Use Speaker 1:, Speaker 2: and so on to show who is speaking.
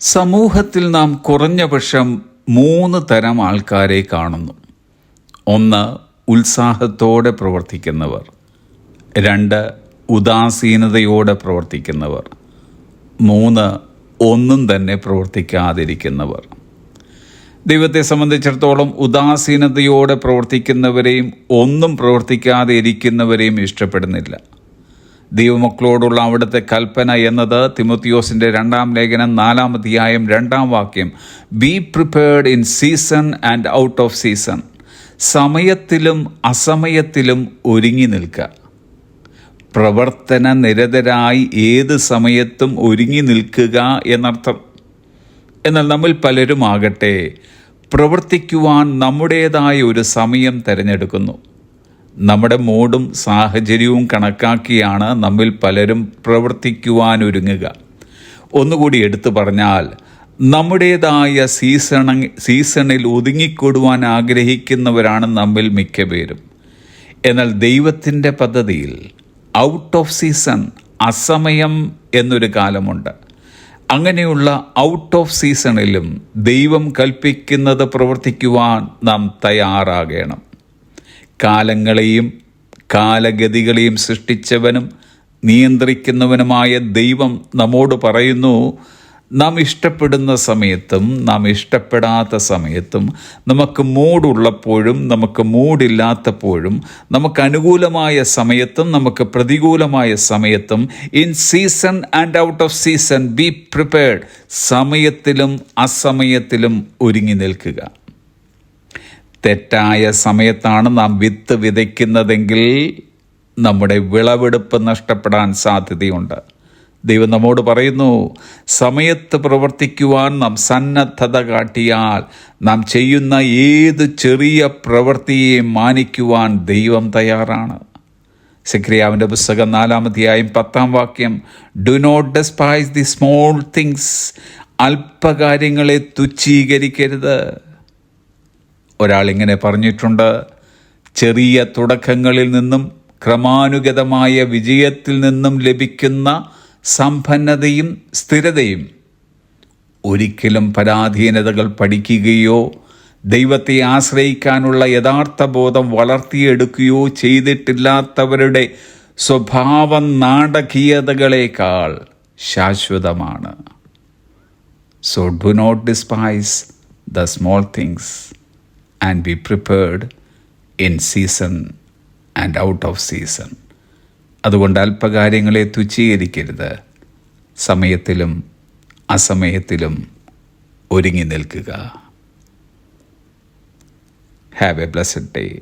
Speaker 1: സമൂഹത്തിൽ നാം കുറഞ്ഞ പക്ഷം മൂന്ന് തരം ആൾക്കാരെ കാണുന്നു. ഒന്ന് ഉത്സാഹത്തോടെ പ്രവർത്തിക്കുന്നവർ. രണ്ട് ഉദാസീനതയോടെ പ്രവർത്തിക്കുന്നവർ. മൂന്ന് ഒന്നും തന്നെ പ്രവർത്തിക്കാതിരിക്കുന്നവർ. ദൈവത്തെ സംബന്ധിച്ചിടത്തോളം ഉദാസീനതയോടെ പ്രവർത്തിക്കുന്നവരെയും ഒന്നും പ്രവർത്തിക്കാതെ ഇരിക്കുന്നവരെയും ഇഷ്ടപ്പെടുന്നില്ല. ദൈവമക്കളോടുള്ള അവിടുത്തെ കൽപ്പന എന്നത് തിമോത്തിയോസിന്റെ രണ്ടാം ലേഖനം നാലാം അധ്യായം രണ്ടാം വാക്യം. Be prepared in season and out of season സമയത്തിലും അസമയത്തിലും ഒരുങ്ങി നിൽക്കുക പ്രവർത്തന നിരതരായി ഏത് സമയത്തും ഒരുങ്ങി നിൽക്കുക എന്നർത്ഥം. എന്നാൽ നമ്മൾ പലരും ആകട്ടെ പ്രവർത്തിക്കുവാൻ നമ്മുടേതായ ഒരു സമയം തിരഞ്ഞെടുക്കുന്നു. നമ്മുടെ മൂടും സാഹചര്യവും കണക്കാക്കിയാണ് നമ്മിൽ പലരും പ്രവർത്തിക്കുവാനൊരുങ്ങുക. ഒന്നുകൂടി എടുത്തു പറഞ്ഞാൽ നമ്മുടേതായ സീസണ സീസണിൽ ഒതുങ്ങിക്കൊടുവാൻ ആഗ്രഹിക്കുന്നവരാണ് നമ്മിൽ മിക്ക പേരും എന്നാൽ ദൈവത്തിന്റെ പദ്ധതിയിൽ ഔട്ട് ഓഫ് സീസൺ അസമയം എന്നൊരു കാലമുണ്ട്. അങ്ങനെയുള്ള ഔട്ട് ഓഫ് സീസണിലും ദൈവം കൽപ്പിക്കുന്നത് പ്രവർത്തിക്കുവാൻ നാം തയ്യാറാകണം. കാലങ്ങളെയും കാലഗതികളെയും സൃഷ്ടിച്ചവനും നിയന്ത്രിക്കുന്നവനുമായ ദൈവം നമ്മോട് പറയുന്നു നാം ഇഷ്ടപ്പെടുന്ന സമയത്തും നാം ഇഷ്ടപ്പെടാത്ത സമയത്തും നമുക്ക് മൂടുള്ളപ്പോഴും നമുക്ക് മൂടില്ലാത്തപ്പോഴും നമുക്ക് അനുകൂലമായ സമയത്തും നമുക്ക് പ്രതികൂലമായ സമയത്തും in season and out of season be prepared സമയത്തിലും അസമയത്തിലും ഒരുങ്ങി നിൽക്കുക. തെറ്റായ സമയത്താണ് നാം വിത്ത് വിതയ്ക്കുന്നതെങ്കിൽ നമ്മുടെ വിളവെടുപ്പ് നഷ്ടപ്പെടാൻ സാധ്യതയുണ്ട്. ദൈവം നമ്മോട് പറയുന്നു സമയത്ത് പ്രവർത്തിക്കുവാൻ നാം സന്നദ്ധത കാട്ടിയാൽ നാം ചെയ്യുന്ന ഏത് ചെറിയ പ്രവൃത്തിയെയും മാനിക്കുവാൻ ദൈവം തയ്യാറാണ്. സിക്രിയാവിന്റെ പുസ്തകം നാലാമധ്യായും പത്താം വാക്യം do not despise the small things അല്പകാര്യങ്ങളെ തുച്ഛീകരിക്കരുത്. ഒരാളിങ്ങനെ പറഞ്ഞിട്ടുണ്ട് ചെറിയ തുടക്കങ്ങളിൽ നിന്നും ക്രമാനുഗതമായ വിജയത്തിൽ നിന്നും ലഭിക്കുന്ന സമ്പന്നതയും സ്ഥിരതയും ഒരിക്കലും പരാധീനതകൾ പഠിക്കുകയോ ദൈവത്തെ ആശ്രയിക്കാനുള്ള യഥാർത്ഥ ബോധം വളർത്തിയെടുക്കുകയോ ചെയ്തിട്ടില്ലാത്തവരുടെ സ്വഭാവ നാടകീയതകളേക്കാൾ ശാശ്വതമാണ്. So do not despise the small things and be prepared in season and out of season അതുകൊണ്ട് അല്പകാര്യങ്ങളെ തുച്ഛീകരിക്കരുത്. സമയത്തിലും അസമയത്തിലും ഒരുങ്ങി നിൽക്കുക. Have A blessed day